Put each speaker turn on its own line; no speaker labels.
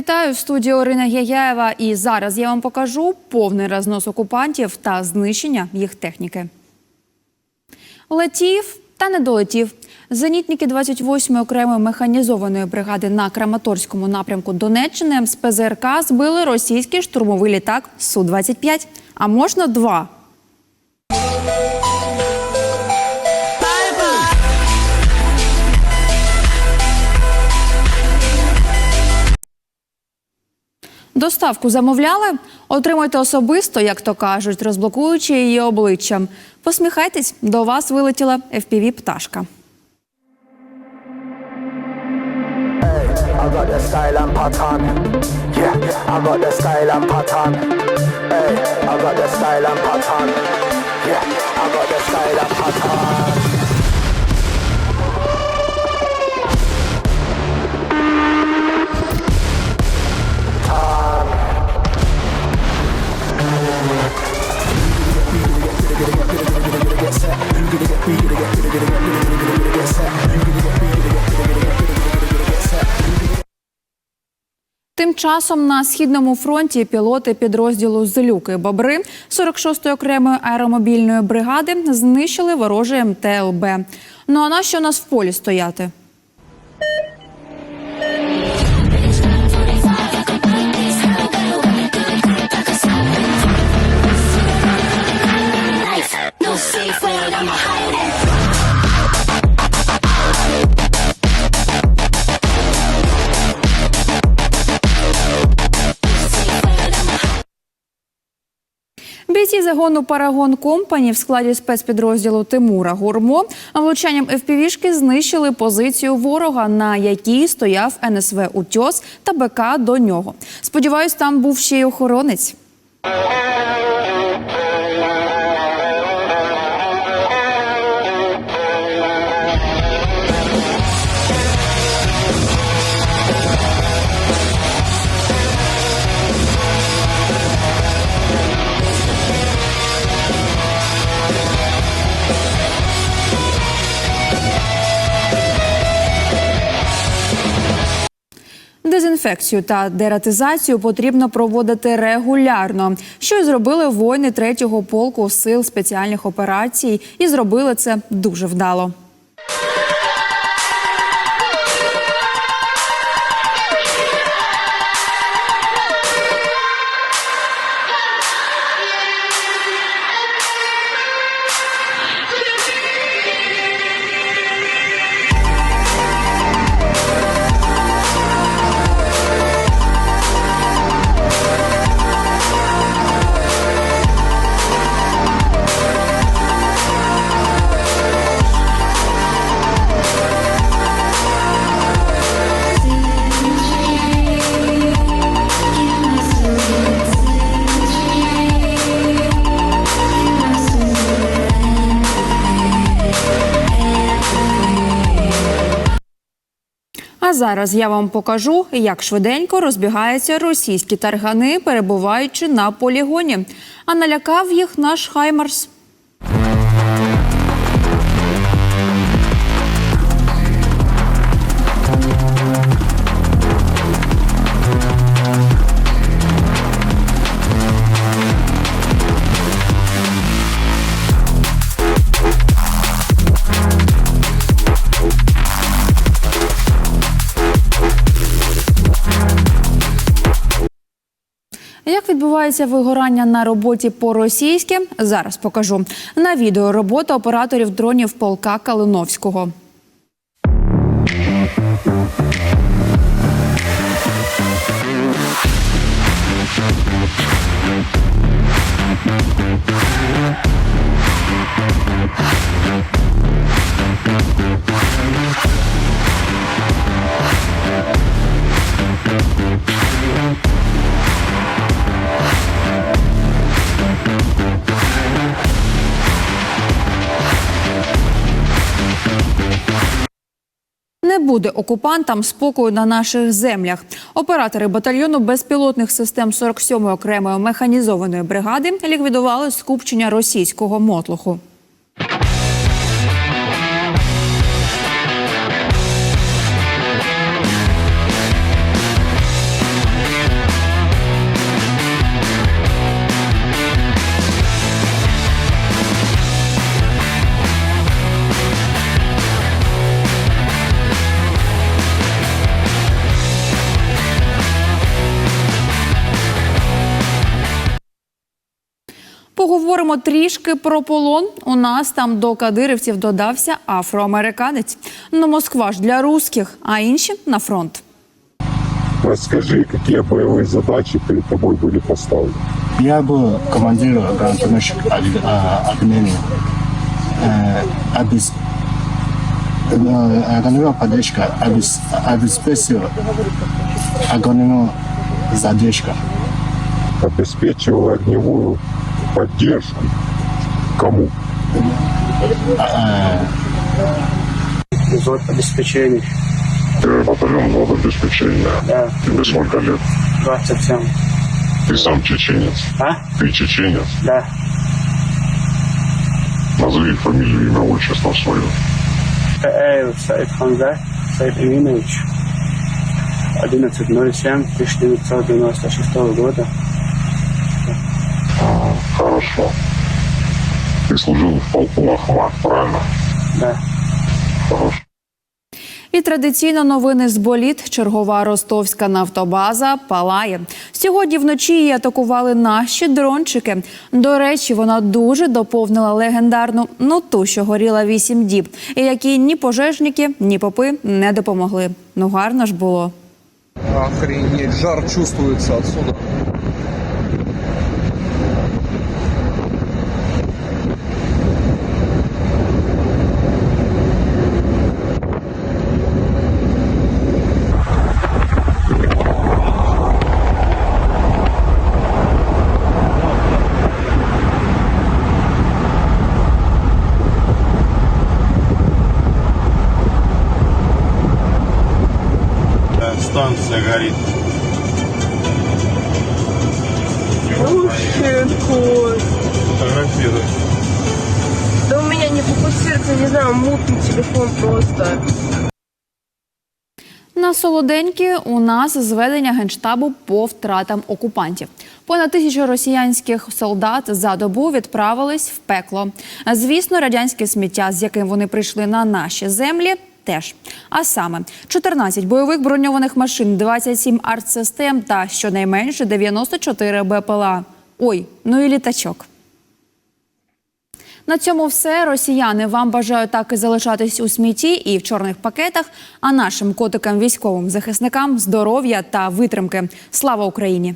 Вітаю в студії Орина Гяяєва. І зараз я вам покажу повний рознос окупантів та знищення їх техніки. Летів та не долетів. Зенітники 28-ї окремої механізованої бригади на Краматорському напрямку Донеччини з ПЗРК збили російський штурмовий літак Су-25. А можна два. Доставку замовляли? Отримуйте особисто, як то кажуть, розблокуючи її обличчям. Посміхайтесь, до вас вилетіла fpv пташка.
Hey, I got the style and pattern. Yeah, I got the style and pattern.
Тим часом на східному фронті пілоти підрозділу Злюки Бобри 46-ї окремої аеромобільної бригади знищили ворожий МТЛБ. Ну а на що нас в полі стояти?
I'm hide
Бійці загону Парагон Компані в складі спецпідрозділу Тимура Гурмо влучанням ФПВ-шки знищили позицію ворога, на якій стояв НСВ Утьос та БК до нього. Сподіваюсь, там був ще й охоронець. Дезінфекцію та дератизацію потрібно проводити регулярно, що й зробили воїни третього полку сил спеціальних операцій, і зробили це дуже вдало. Зараз я вам покажу, як швиденько розбігаються російські таргани, перебуваючи на полігоні. А налякав їх наш Хаймарс. Відбувається вигорання на роботі по-російськи? Зараз покажу на відео робота операторів дронів полка Калиновського. Буде окупантам спокою на наших землях. Оператори батальйону безпілотних систем 47-ї окремої механізованої бригади ліквідували скупчення російського мотлуху. Поговоримо трішки про полон. У нас там до кадирівців додався афроамериканець. Ну, Москва ж для русських, а інші на фронт.
Расскажи, какие боевые задачи перед тобой были поставлены.
Я был командиром гранатометчик Армении. Э, обез- э, Огневая поддержка обез- обеспечил огневую задержку.
Обеспечивала огневую поддержку. Кому?
взвод обеспечения.
Первый батальон взвода обеспечения.
Да,
Тебе сколько лет?
27.
Ты сам чеченец.
А?
Ты чеченец.
Да.
Назови фамилию, имя, отчество свое.
Пеев Саид Ханза, Саид Эминович. 11.07.1996 года.
Хорошо. Ты служил в полку Ахмат, правильно?
Да.
Хорошо.
І традиційно новини з боліт. Чергова ростовська нафтобаза палає. Сьогодні вночі її атакували наші дрончики. До речі, вона дуже доповнила легендарну ну ту, що горіла вісім діб, і якій ні пожежники, ні попи не допомогли. Ну гарно ж було.
Охренеть, жар чувствуется отсюда.
Горит.
Вообще кот.
Фотографируй.
Да у меня не фокусируется, не знаю, мутный телефон просто.
На солоденькі у нас зведення генштабу по втратам окупантів. Понад тисячу росіянських солдат за добу відправились в пекло. Звісно, радянське сміття, з яким вони прийшли на наші землі. Теж а саме 14 бойових броньованих машин, 27 артсистем та щонайменше 94 БПЛА. Ой, ну і літачок. На цьому все. Росіяни вам бажаю так і залишатись у смітті і в чорних пакетах. А нашим котикам військовим захисникам здоров'я та витримки. Слава Україні!